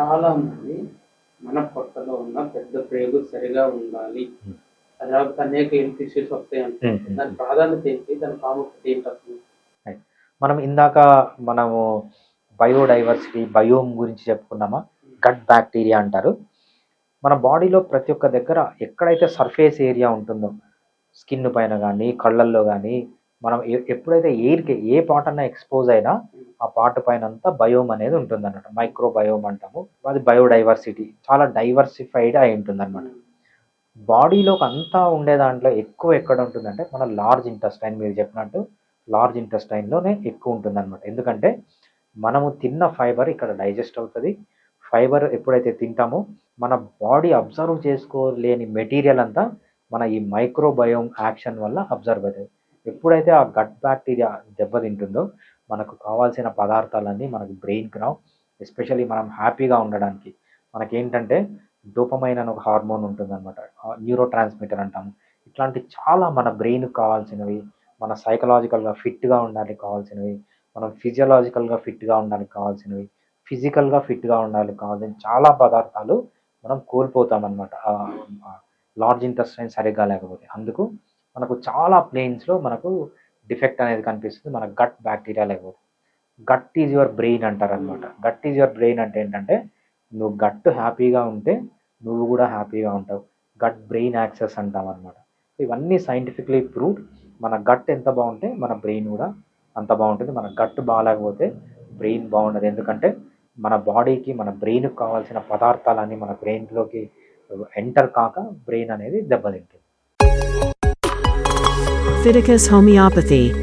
చాలా మంది మన పొట్టలో ఉన్న పెద్ద ప్రేగు సరిగా ఉండాలి. అది రాకపోతే అనేక హెల్త్ ఇష్యూస్ వస్తాయి అంటే దాని. ప్రాధాన్యత ఏంటి? దాని ప్రాముఖ్యత ఏంటి అసలు? మనం ఇందాక మనము బయోడైవర్సిటీ బయోమ్ గురించి చెప్పుకున్నామా? గట్ బ్యాక్టీరియా అంటారు. మన బాడీలో ప్రతి ఒక్క దగ్గర ఎక్కడైతే సర్ఫేస్ ఏరియా ఉంటుందో స్కిన్ పైన కానీ కళ్ళల్లో కానీ మనం ఎప్పుడైతే ఎయిర్కి ఏ పార్ట్ అన్నా ఎక్స్పోజ్ అయినా ఆ పాట పైన అంతా బయోమ్ అనేది ఉంటుంది అన్నమాట మైక్రో బయోమ్ అంటాము. అది బయోడైవర్సిటీ. చాలా డైవర్సిఫైడ్ అయి ఉంటుంది అనమాట బాడీలోకి అంతా ఉండే దాంట్లో ఎక్కువ ఎక్కడ ఉంటుందంటే మన లార్జ్ ఇంటెస్టైన్ మీరు చెప్పినట్టు లార్జ్ ఇంటెస్టైన్లోనే ఎక్కువ ఉంటుంది అనమాట ఎందుకంటే మనము తిన్న ఫైబర్ ఇక్కడ డైజెస్ట్ అవుతుంది. ఫైబర్ ఎప్పుడైతే తింటామో మన బాడీ అబ్జర్వ్ చేసుకోలేని మెటీరియల్ అంతా మన ఈ మైక్రోబయోమ్ యాక్షన్ వల్ల అబ్జర్వ్ అవుతుంది. ఎప్పుడైతే ఆ గట్ బ్యాక్టీరియా దెబ్బతింటుందో మనకు కావాల్సిన పదార్థాలన్నీ మనకు బ్రెయిన్కి రావు. ఎస్పెషల్లీ మనం హ్యాపీగా ఉండడానికి. మనకేంటంటే డోపమైన్ ఒక హార్మోన్ ఉంటుంది అనమాట న్యూరో ట్రాన్స్మిటర్ అంటాము. ఇట్లాంటి చాలా మన బ్రెయిన్కి కావాల్సినవి మన సైకలాజికల్గా ఫిట్గా ఉండడానికి కావాల్సినవి మనం ఫిజియలాజికల్గా ఫిట్గా ఉండడానికి కావాల్సినవి ఫిజికల్గా ఫిట్గా ఉండాలి కావాల్సిన చాలా పదార్థాలు మనం కోల్పోతామన్నమాట. లార్జ్ ఇంటెస్టైన్ సరిగ్గా లేకపోతే. అందుకు మనకు చాలా ప్లేన్స్లో మనకు డిఫెక్ట్ అనేది కనిపిస్తుంది. మన గట్ బ్యాక్టీరియా లేకపోతే గట్ ఈజ్ యువర్ బ్రెయిన్ అంటారు అనమాట గట్ ఈజ్ యువర్ బ్రెయిన్ అంటే ఏంటంటే నువ్వు గట్ హ్యాపీగా ఉంటే నువ్వు కూడా హ్యాపీగా ఉంటావు. గట్ బ్రెయిన్ యాక్సెస్ అంటాం అనమాట ఇవన్నీ సైంటిఫిక్లీ ప్రూవ్ మన గట్ ఎంత బాగుంటే మన బ్రెయిన్ కూడా అంత బాగుంటుంది. మన గట్ బాగాలేకపోతే బ్రెయిన్ బాగుండదు. ఎందుకంటే మన బాడీకి మన బ్రెయిన్కి కావాల్సిన పదార్థాలన్నీ మన బ్రెయిన్లోకి ఎంటర్ కాక బ్రెయిన్ అనేది దెబ్బతింటుంది. Leviticus Homeopathy